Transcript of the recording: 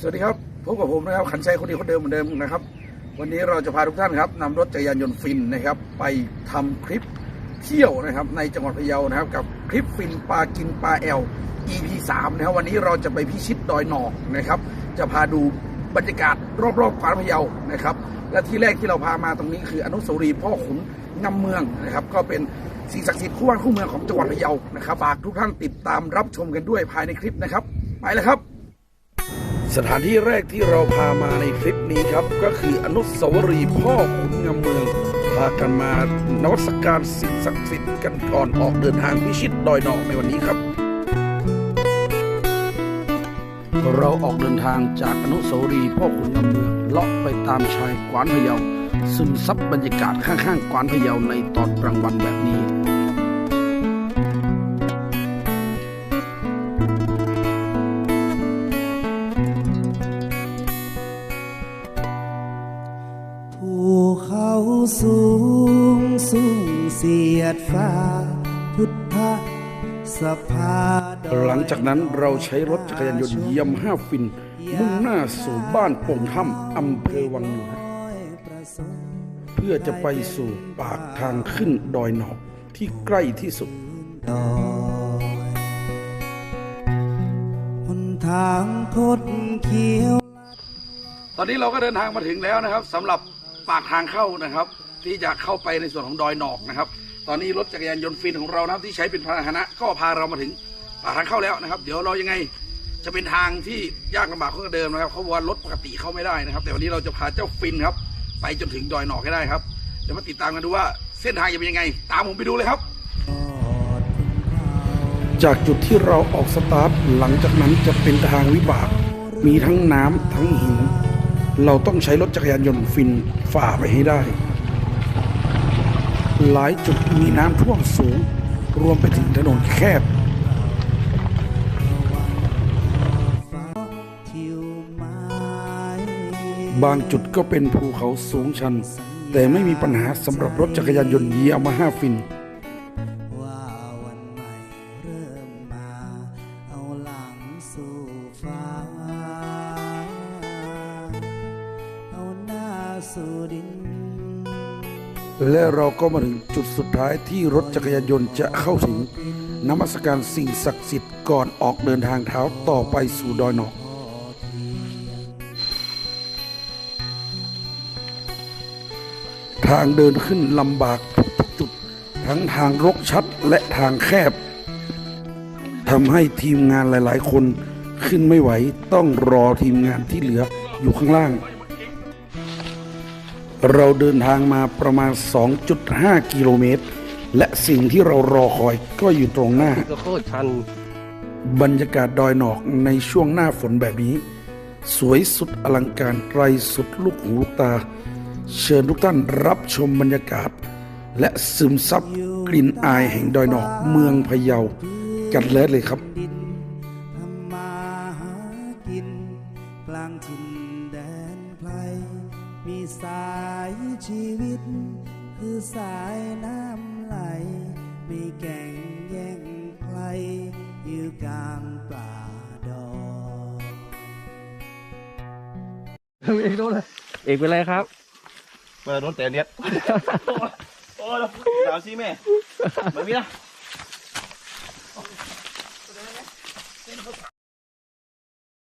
สวัสดีครับพบกับผมนะครับขันชัยคนดีคนเดิมเหมือนเดิมนะครับ วันนี้เราจะพาทุกท่านครับนำรถจักรยานยนต์ฟินนะครับ ไปทำคลิปเที่ยวนะครับ ในจังหวัดพะเยานะครับ กับคลิปฟินปลากินปลาแอล EP 3นะครับวันนี้เราจะไปพิชิตดอยหนอกนะครับ จะพาดูบรรยากาศรอบๆกวานพะเยานะครับ และที่แรกที่เราพามาตรงนี้คืออนุสาวรีย์พ่อขุนงำเมืองนะครับ ก็เป็นสิ่งศักดิ์สิทธิ์คู่บ้านคู่เมืองของจังหวัดพะเยานะครับฝากทุกท่านติดตามรับชมกันด้วยภายในคลิปนะครับ ไปเลยครับ สถานที่แรกที่เราพามาในคลิปนี้ครับ ก็คืออนุสาวรีย์พ่อขุนงำเมือง พากันมานวัตการสิ่งศักดิ์สิทธิ์กันก่อนออกเดินทางพิชิตดอยนอกในวันนี้ครับ เราออกเดินทางจากอนุสาวรีย์พ่อขุนงำเมืองเลาะไปตามชายกวานพะเยาซึมซับบรรยากาศข้างๆกวานพะเยาในตอนกลางวันแบบนี้ สูงเสียดฟ้า พุทธสภาดอยหลังจากนั้นเราใช้รถจักรยานยนต์เยี่ยมห้าฟิน มุ่งหน้าสู่บ้านโป่งถ้ำอำเภอวังเหนือประสงค์เพื่อจะไปสู่ปากทางขึ้นดอยหนอกที่ใกล้ที่สุดดอยหนทางคดเคี้ยว ตอนนี้เราก็เดินทางมาถึงแล้วนะครับสำหรับปากทางเข้านะครับ ที่จะเข้าไปในส่วนของดอยหนอกนะครับ ตอนนี้รถจักรยานยนต์ฟินของเรานะครับที่ใช้เป็นพาหนะก็พาเรามาถึงปากทางเข้าแล้วนะครับ เดี๋ยวเรายังไงจะเป็นทางที่ยากลำบากกว่าเดิมนะครับเขาบอกว่ารถปกติเข้าไม่ได้นะครับ แต่วันนี้เราจะพาเจ้าฟินครับ ไปจนถึงดอยหนอกให้ได้ครับเดี๋ยวมาติดตามกันดูว่าเส้นทางจะเป็นยังไง ตามผมไปดูเลยครับ จากจุดที่เราออกสตาร์ทหลังจากนั้นจะเป็นทางวิบาก มีทั้งน้ำทั้งหิน เราต้องใช้รถจักรยานยนต์ฟินฝ่าไปให้ได้ หลายจุดมีน้ำท่วมสูง รวมไปถึงถนนแคบบางจุดก็เป็นภูเขาสูงชัน แต่ไม่มีปัญหาสำหรับรถจักรยานยนต์ยามาฮ่าฟินว่าวันใหม่เริ่มมาห้าเอาหน้าสู่ดิน และเราก็มาถึงจุดสุดท้ายที่รถจักรยานยนต์จะเข้าถึงนมัสการสิ่งศักดิ์สิทธิ์ก่อนออกเดินทางเท้าต่อไปสู่ดอยหนอกทางเดินขึ้นลำบากทุกจุด ทั้งทางรกชัดและทางแคบทำให้ทีมงานหลาย ๆ คนขึ้นไม่ไหวต้องรอทีมงานที่เหลืออยู่ข้างล่าง เราเดินทางมาประมาณ 2.5 กิโลเมตร และสิ่งที่เรารอคอยก็อยู่ตรงหน้า ก็โคตรชัน บรรยากาศดอยหนอกในช่วงหน้าฝนแบบนี้ สวยสุดอลังการไกลสุดลูกหูลูกตา เชิญทุกท่านรับชมบรรยากาศ และซึมซับกลิ่นอายแห่งดอยหนอกเมืองพะเยา กันเลยเลยครับดินทำมาหากินกลางถิ่นแดนไพร มีสายชีวิต คือสายน้ำไหล ไม่แก่งแย่งใครอยู่กลางป่าดอยเอกโดนเลยเอกเป็นไรครับเปิดรถแต่เนี้ยโอ้ยสาวซี่แม่มาพี่นะ